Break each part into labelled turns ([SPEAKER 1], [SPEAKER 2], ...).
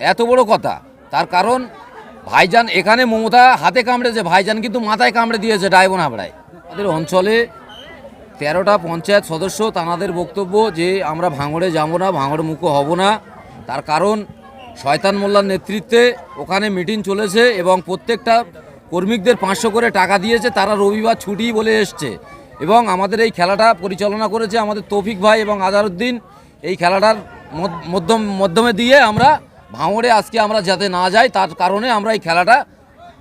[SPEAKER 1] এত বড় কথা। তার কারণ, ভাইজান এখানে মমতা হাতে কামড়েছে, ভাইজান কিন্তু মাথায় কামড়ে দিয়েছে ডায়বন হাবড়ায়। আমাদের অঞ্চলে তেরোটা পঞ্চায়েত সদস্য তানাদের বক্তব্য যে আমরা ভাঙড়ে যাব না, ভাঙড় মুখো হব না। তার কারণ, শয়তান মোল্লার নেতৃত্বে ওখানে মিটিং চলেছে এবং প্রত্যেকটা কর্মীদের পাঁচশো করে টাকা দিয়েছে, তারা রবিবার ছুটি বলে এসছে। এবং আমাদের এই খেলাটা পরিচালনা করেছে আমাদের তৌফিক ভাই এবং আজারউদ্দিন। এই খেলাটার মধ্য- মধ্যম, মাধ্যমে দিয়ে আমরা ভাঙড়ে আজকে আমরা যাতে না যাই তার কারণে আমরা এই খেলাটা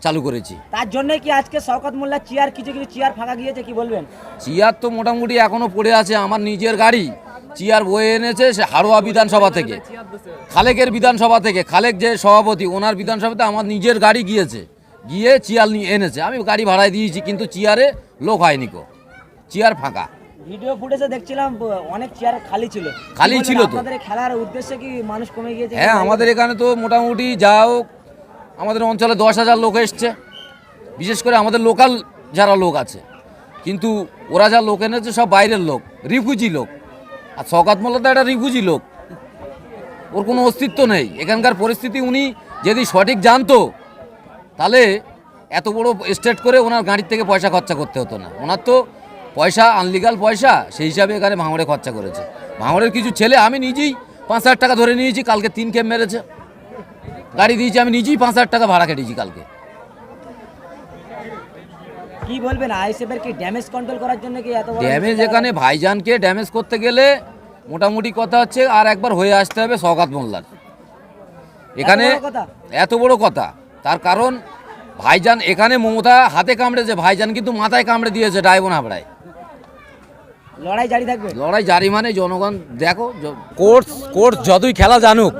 [SPEAKER 1] চালু করেছি।
[SPEAKER 2] তার জন্য কি আজকে শওকত মোল্লা চেয়ার কিছু কিছু চেয়ার ফাঁকা গিয়েছে কি বলবেন?
[SPEAKER 1] চেয়ার তো মোটামুটি এখনও পড়ে আছে আমার নিজের গাড়ি। চেয়ার বয়ে এনেছে সে হাড়োয়া বিধানসভা থেকে। খালেকের বিধানসভা থেকে খালেক যে সভাপতি ওনার বিধানসভাতে আমার নিজের গাড়ি গিয়েছে। গিয়ে চেয়ার নিয়ে এনেছে। আমি গাড়ি ভাড়ায় দিয়েছি কিন্তু চেয়ারে লোক হয়নি কো চেয়ার ফাঁকা।
[SPEAKER 2] ভিডিও ফুটেজে দেখছিলাম অনেক চেয়ার খালি ছিল।
[SPEAKER 1] খালি ছিল তো।
[SPEAKER 2] আপনাদের খেলার উদ্দেশ্যে কি মানুষ কমে গিয়েছে
[SPEAKER 1] হ্যাঁ আমাদের এখানে তো মোটামুটি যা হোক আমাদের অঞ্চলে দশ হাজার লোক এসছে। বিশেষ করে আমাদের লোকাল যারা লোক আছে। কিন্তু ওরা যা লোক এনেছে সব বাইরের লোক রিফিউজি লোক। আর শওকাত মোল্লা তো একটা রিফিউজি লোক। ওর কোনো অস্তিত্ব নেই। এখানকার পরিস্থিতি উনি যদি সঠিক জানতো তাহলে এত বড় স্টেট করে ওনার গাড়ির থেকে পয়সা খরচা করতে হতো না। ওনার তো পয়সা আনলিগাল পয়সা সেই হিসাবে এখানে ভাঙড়ে খরচা করেছে। ভাঙড়ের কিছু ছেলে আমি নিজেই পাঁচ হাজার টাকা ধরে নিয়েছি কালকে তিন কেম মেরেছে। গাড়ি দিয়েছি আমি নিজেই পাঁচ হাজার টাকা ভাড়া কেটেছি কালকে।
[SPEAKER 2] কি বলবেন আইএসএফ এর কি ড্যামেজ কন্ট্রোল করার জন্য কি এত
[SPEAKER 1] ড্যামেজ এখানে ভাইজানকে ড্যামেজ করতে গেলে মোটামুটি কথা হচ্ছে আর একবার হয়ে আসতে হবে সৌগাত মোল্লার। এখানে? এত বড় কথা? তার কারণ ভাইজান এখানে মমতা হাতে কামড়েছে ভাইজান কিন্তু মাথায় কামড়ে দিয়েছে ডায়বন হাবড়ায়।
[SPEAKER 2] লড়াই জারি থাকবে?
[SPEAKER 1] লড়াই জারি মানে জনগণ দেখো কোর্স কোর্স যতই খেলা জানুক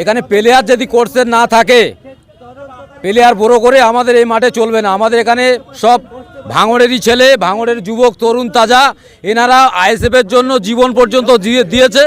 [SPEAKER 1] এখানে প্লেয়ার যদি কোর্সের না থাকে প্লেয়ার বড় করে আমাদের এই মাঠে চলবে না। আমাদের এখানে সব ভাঙড়েরই ছেলে ভাঙড়ের যুবক তরুণ তাজা এনারা আইএসএফের জন্য জীবন পর্যন্ত দিয়ে দিয়েছে।